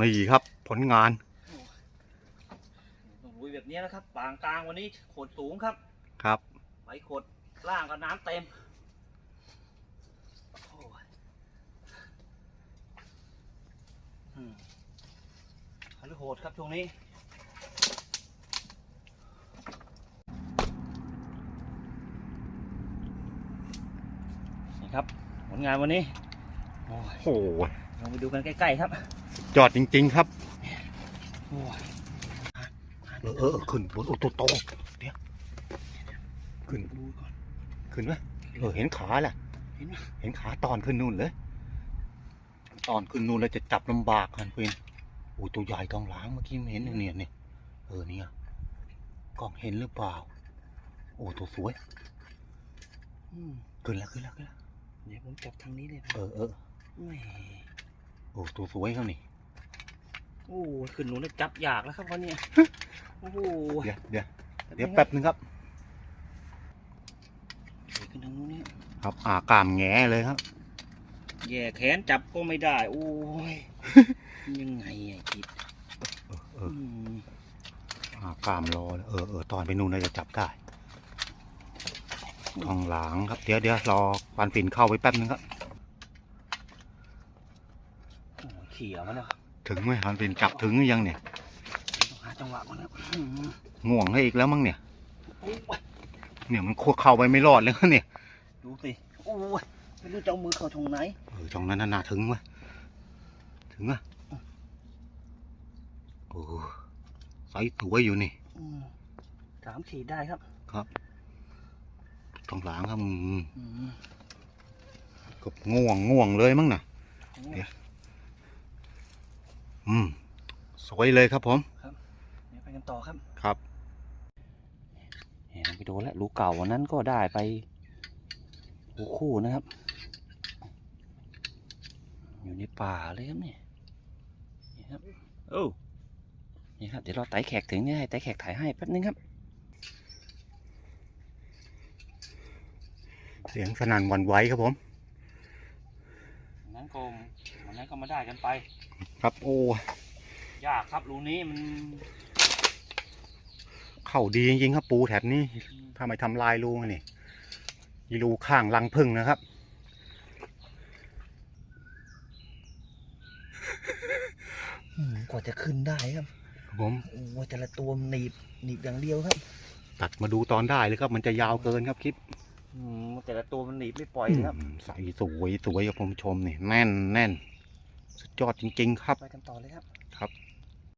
นี่ครับผลงานต้องลุยแบบนี้นะครับปางกลางวันนี้โขดสูงครับ ครับไปโขดล่างก็น้ำเต็มโอ้ยอืมฮารุโหดครับช่วงนี้นี่ครับผลงานวันนี้ โอ้ยโอ้โหลองไปดูกันใกล้ ๆ ครับ ยอดจริง ๆ ครับโอ้ยเออเออเออขึ้นบนโอ้โตโตเดี๋ยวขึ้นดูก่อนขึ้นไหมเออเห็นขาแหละเห็นไหมเห็นขาตอนขึ้นนู่นเลย ตอนขึ้นนู่นแล้วจะจับลำบากกันเพื่อนโอ้ยตัวใหญ่ต้องล้างเมื่อกี้ไม่เห็นเนี่ยเนี่ยเออเนี่ยกล้องเห็นหรือเปล่า โอ้ตัวสวยอืมขึ้นแล้วขึ้นแล้วขึ้นแล้วเดี๋ยวผมจับทางนี้เลยนะเออเออแหมโอ้ตัวสวยเขานี่ โอ้ยขึ้นหนูแล้วจับยากแล้วครับวันนี้โอ้โหเดี๋ยวเดี๋ยวเดี๋ยวแป๊บนึงครับขึ้นทางนู้นเนี่ยครับอากามแงเลยครับ แย่แขนจับก็ไม่ได้ โอ้ยยังไงไอ้กิดเออเออมอากามรอเลยเออเออตอนไปนู่นน่าจะจับได้ทองหลางครับเดี๋ยวเดี๋ยวรอฟันฟินเข้าไปแป๊บนึงครับโอ้ยเขี่ยมันนะครับ ถึงไหมฟันฟินจับถึงหรือยังเนี่ยต้องหาจังหวะมันนะอืมง่วงให้อีกแล้วมั้งเนี่ยโอ้ยเนี่ยมันควเข้าไปไม่รอดเลยเนี่ยดูสิโอ้ยไม่รู้จะเอามือเข้าตรงไหนเออช่องนั้นน่าถึงไหมถึงอะโอ้ไซส์สวยอยู่นี่อืมสามขีดได้ครับทองหลางครับอืมอืมเกับง่วงง่วงเลยมั้งน่ะเดี๋ยว อืม สวยเลยครับผมเดี๋ยวไปกันต่อครับครับเห็นไปดูแล้วรูเก่าวันนั้นก็ได้ไปรูคู่นะครับ อยู่ในป่าเลยครับเนี่ยนี่ครับโอ้นี่ครับเดี๋ยวเราไต่แขกถึงเนี่ยให้ไต่แขกถ่ายให้แป๊บนึงครับ เสียงสนั่นหวันไหวครับผมวันนั้นก็ วันนั้นก็มาได้กันไป ครับ โอ้ยากครับรูนี้มันเข้าดีจริงๆครับปูแถบนี้ถ้าไม่ทำลายรูนี่ยีรูข้างรังพึ่งนะครับอืมกว่าจะขึ้นได้ครับผมโอ้ยแต่ละตัวมันหนีบหนีบอย่างเดียวครับ ตัดมาดูตอนได้เลยครับ มันจะยาวเกินครับคลิป อืมแต่ละตัวมันหนีบไม่ปล่อยครับอืมใสสวยสวยครับผมชมนี่แน่นแน่น สุดยอดจริง ๆ ครับ ไปกันต่อเลยครับ ครับ